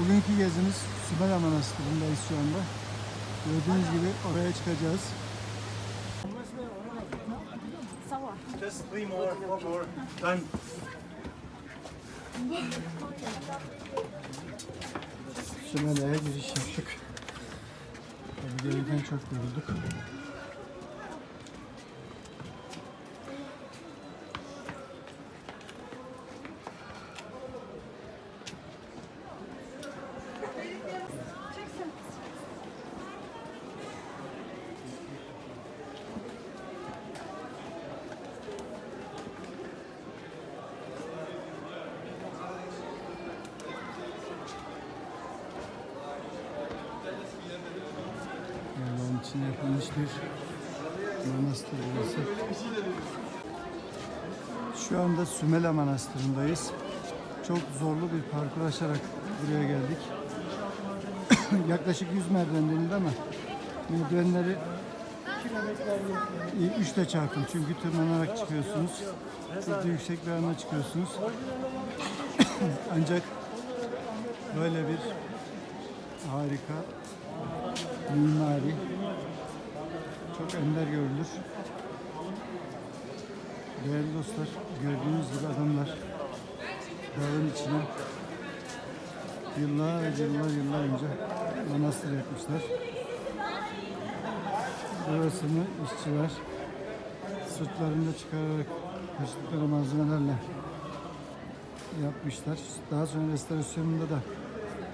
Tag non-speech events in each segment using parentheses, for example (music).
Bugünkü gezimiz Sümela Manastırı'ndayız şu anda. Gördüğünüz gibi oraya çıkacağız. Just three more, four more. Done. Sümela'ya giriş yaptık. Tabii çok yorulduk. İçine yapılmış bir manastır burası. Şu anda Sümela Manastırı'ndayız. Çok zorlu bir parkur aşarak buraya geldik. (coughs) Yaklaşık 100 merdiven denildi ama merdivenleri 3 ile çarpın çünkü tırmanarak çıkıyorsunuz. Çok yüksek bir alana çıkıyorsunuz. (coughs) Ancak böyle bir harika mimari çok ender görülür. Değerli dostlar, gördüğünüz gibi adamlar dağın içine yıllarca yıllar yıllar önce manastır yapmışlar. Burasını işçiler sırtlarında çıkararak taşıdıkları malzemelerle yapmışlar. Daha sonra restorasyonunda da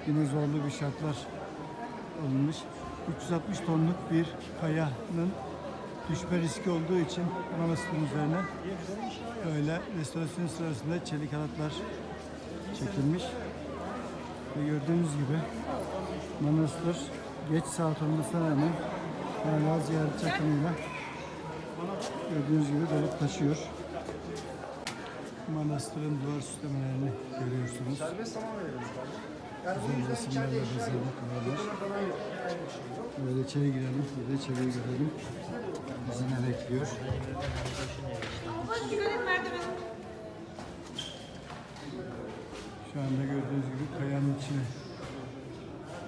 yine zorlu bir şartlar alınmış. 360 tonluk bir kayanın düşme riski olduğu için manastırın üzerine böyle restorasyon sırasında çelik halatlar çekilmiş. Ve gördüğünüz gibi manastır geç saat olmasına rağmen hala ziyaretçi akımıyla gördüğünüz gibi dolup taşıyor. Manastırın duvar süslemelerini görüyorsunuz. Güzel resimlerle bezeli kılarlar. Böyle içeri girelim, bir de içeriye görelim. Bizi ne bekliyor? Şu anda gördüğünüz gibi kayanın içine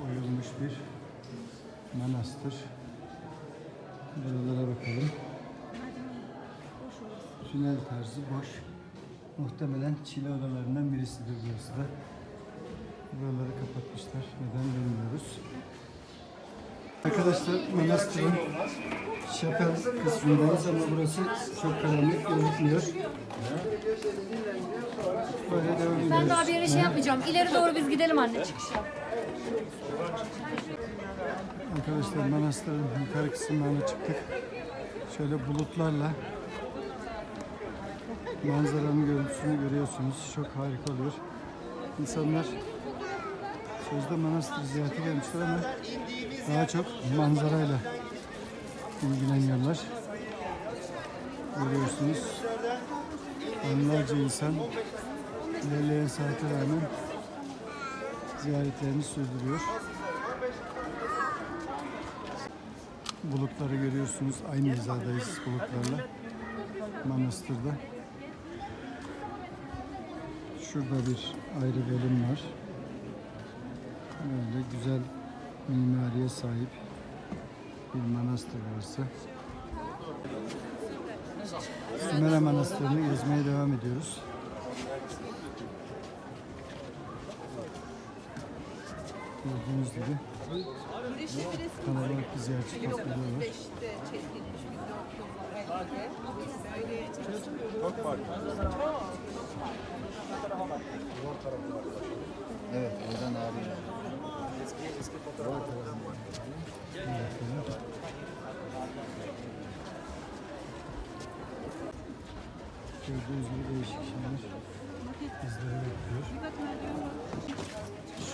oyulmuş bir manastır. Buralara bakalım. Tünel tarzı boş. Muhtemelen çile odalarından birisidir burası da. Buraları kapatmışlar. Neden bilmiyoruz. Arkadaşlar manastırın şapel kısmındayız ama burası çok karanlık gözükmüyor. Böyle devam ediyoruz. Ben daha bir yere şey yapmayacağım. İleri doğru biz gidelim anne çıkışa. Arkadaşlar manastırın yukarı kısımlarına çıktık. Şöyle bulutlarla manzaranın görüntüsünü görüyorsunuz. Çok harika oluyor. İnsanlar sözde manastır ziyarete gelmişler ama daha çok manzarayla ilgileniyorlar. Görüyorsunuz. Onlarca insan ilerleyen saate rağmen ziyaretlerini sürdürüyor. Bulutları görüyorsunuz. Aynı hizadayız bulutlarla. Manastırda. Şurada bir ayrı bölüm var. Böyle güzel mimariye sahip bir manastır burası. Sümele Manastırı'nı gezmeye devam ediyoruz. Gördüğünüz gibi kalabalık bir ziyaretçi topluluğu var. Evet, oradan abi. Gördüğünüz gibi değişik şeyler bizleri bekliyor.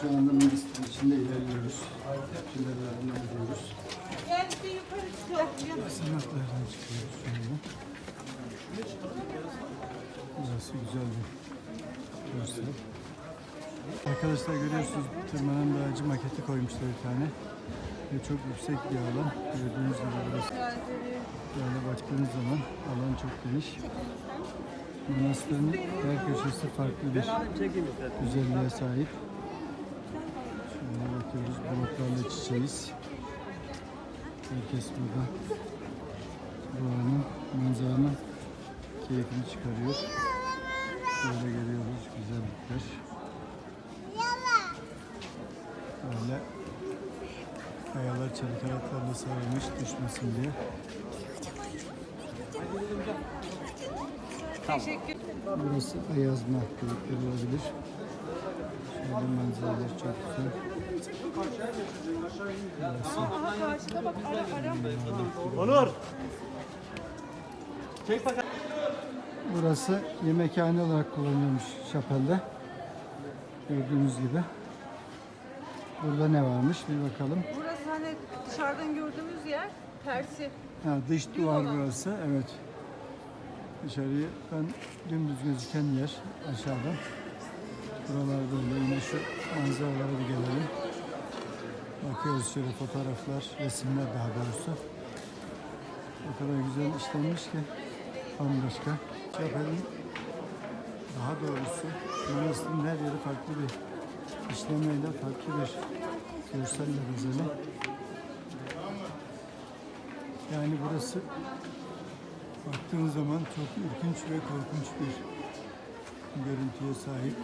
Şu anda manastır içinde ilerliyoruz. Tünellerden gidiyoruz. Basamaklardan çıkıyoruz şu anda. Burası güzel bir görsel. Arkadaşlar görüyorsunuz tırmanan bir ağacı maketi koymuşlar bir tane. Ve çok yüksek bir alan. Gördüğünüz gibi burası. Yani baktığınız zaman alan çok geniş. Manastırın her köşesi farklı bir güzelliğe sahip. bekliyoruz. Bulutlarla çiçeğiz. Herkes burada. Doğanın, manzaranın keyfini çıkarıyor. Böyle görüyoruz güzellikler. Böyle kayalar çelik halatlarla sarılmış düşmesin diye. Burası Ayazma dedikleri olabilir. Şöyle manzaralar çok güzel. Onur. Burası yemekhane olarak kullanılmış şapelde. Gördüğünüz gibi. Burada ne varmış bir bakalım. Dışarıdan gördüğümüz yer tersi. Ha, dış duvar burası. Evet. Dışarıyı ben dümdüz gözüken yer aşağıda. Buralarda öyle. Yine şu manzaralara bir gelelim. Bakıyoruz şöyle fotoğraflar, resimler daha doğrusu. O kadar güzel işlenmiş ki bambaşka. Çapel'in daha doğrusu manastırın her yeri farklı bir işlemeyle, farklı bir görselle bezeli. Yani burası baktığın zaman çok ürkünç ve korkunç bir görüntüye sahip.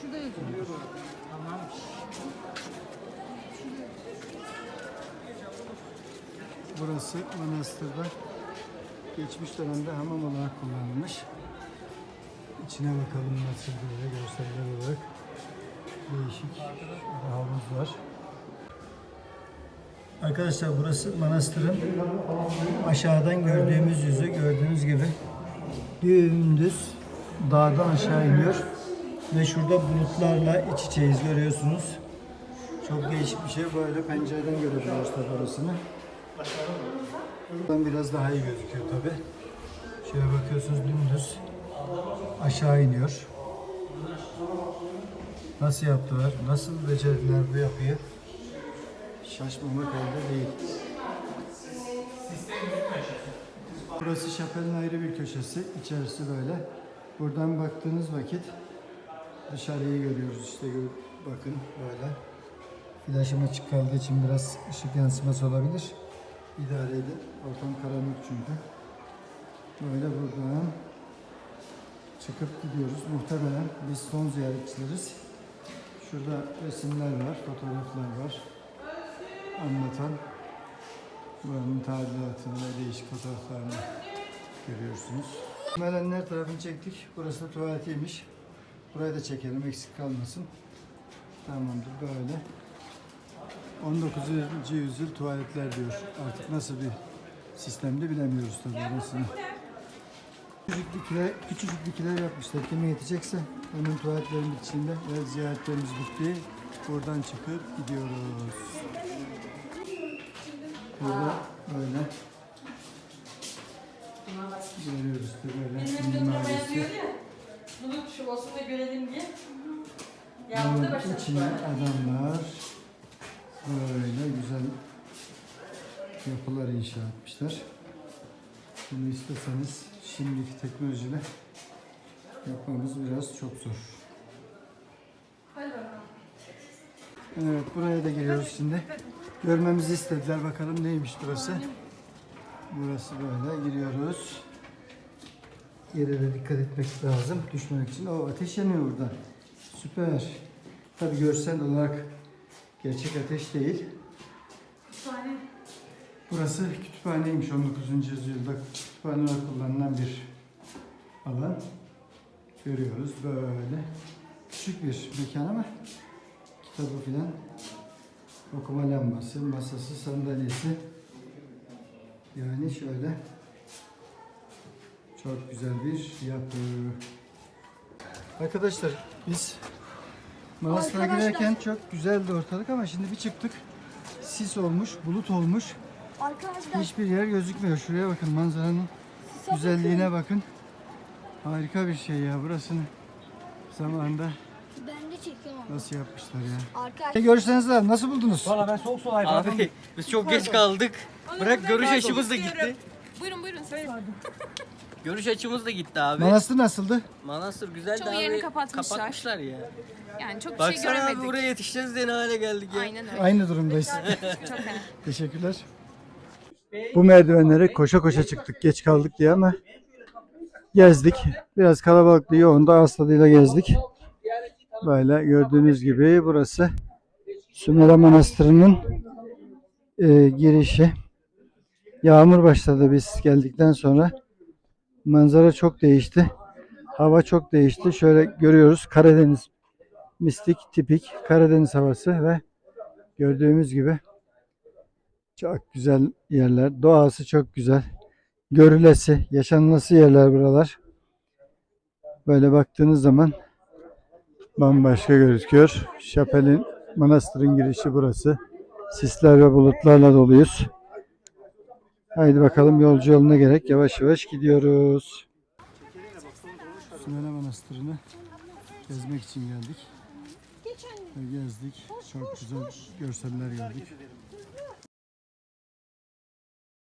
Şurada yazıyor. Burası manastırda geçmiş dönemde hamam olarak kullanılmış. İçine bakalım nasıl böyle görseller olarak değişik havuz var. Arkadaşlar burası manastırın aşağıdan gördüğümüz yüzü gördüğünüz gibi dümdüz dağdan aşağı iniyor ve şurada bulutlarla iç içeyiz görüyorsunuz. Çok değişik bir şey böyle pencereden görebiliyoruz tabi orasını. Buradan biraz daha iyi gözüküyor tabi. Şöyle bakıyorsunuz dümdüz aşağı iniyor. Nasıl yaptılar? Nasıl becerdiler bu yapıyı? Şaşmamak elde değil. Burası şapelin ayrı bir köşesi. İçerisi böyle. Buradan baktığınız vakit dışarıyı görüyoruz işte bakın böyle. Flaşım açık kaldığı için biraz ışık yansıması olabilir. İdare edin. Ortam karanlık çünkü. Böyle buradan çıkıp gidiyoruz. Muhtemelen biz son ziyaretçileriz. Şurada resimler var, fotoğraflar var. Anlatan buranın tadilatını ve değişik fotoğraflarını görüyorsunuz. Merenler tarafını çektik. Burası da tuvaletiymiş. Burayı da çekelim eksik kalmasın. Tamamdır böyle. 19. yüzyıl tuvaletler diyor. Artık nasıl bir sistemde bilemiyoruz tabii orasını. Küçük dikiler, küçücük dikiler yapmışlar. Kime yetecekse onun tuvaletlerin içinde ve ziyaretlerimiz bitti. Buradan çıkıp gidiyoruz. Burada böyle görüyoruz işte böyle mimarisi. Bunu şu olsun da görelim diye. Yağmurda başladık içine böyle. adamlar böyle güzel yapılar inşa etmişler. Bunu isteseniz şimdiki teknolojiyle yapmamız biraz çok zor. Evet buraya da giriyoruz şimdi. Görmemizi istediler bakalım neymiş burası. Burası böyle giriyoruz. Yere de dikkat etmek lazım düşmemek için. O ateş yanıyor burada. Süper. Tabi görsel olarak gerçek ateş değil. Kütüphane. Burası kütüphaneymiş 19. yüzyılda kütüphane olarak kullanılan bir alan. Görüyoruz böyle. Küçük bir mekan ama kitabı filan okuma lambası, masası, sandalyesi. Yani şöyle çok güzel bir yapı. Arkadaşlar biz Manastır'a girerken çok güzeldi ortalık ama şimdi bir çıktık. Sis olmuş, bulut olmuş. Arkadaşlar Hiçbir yer gözükmüyor. Şuraya bakın manzaranın güzelliğine bakın. Harika bir şey ya burasını zamanında ben de çekiyorum. nasıl yapmışlar ya. Arkadaşlar Görüşleriniz lazım. Nasıl buldunuz? Valla ben soğuk hayvan. Abi biz çok geç kaldık. Bırak görüş yaşımız da gitti. Buyurun buyurun. Söyle. (laughs) Görüş açımız da gitti abi. Manastır nasıldı? Manastır güzeldi Çoğu abi. yerini kapatmışlar. Kapatmışlar ya. Yani çok bir şey Baksana abi göremedik. buraya yetişeceğiz diye ne hale geldik ya. Aynen öyle. Aynı durumdayız. Çok (laughs) fena. Teşekkürler. Bu merdivenlere koşa koşa çıktık. Geç kaldık diye ama gezdik. Biraz kalabalıklı yoğun da ağız tadıyla gezdik. Böyle gördüğünüz gibi burası Sümela Manastırı'nın e, girişi. Yağmur başladı biz geldikten sonra. Manzara çok değişti. Hava çok değişti. Şöyle görüyoruz Karadeniz mistik tipik Karadeniz havası ve gördüğümüz gibi çok güzel yerler. Doğası çok güzel. Görülesi, yaşanılası yerler buralar. Böyle baktığınız zaman bambaşka gözüküyor. Şapel'in manastırın girişi burası. Sisler ve bulutlarla doluyuz. Haydi bakalım yolcu yoluna gerek yavaş yavaş gidiyoruz. Sümele Manastırı'nı gezmek için geldik. Gezdik. Çok güzel görseller gördük.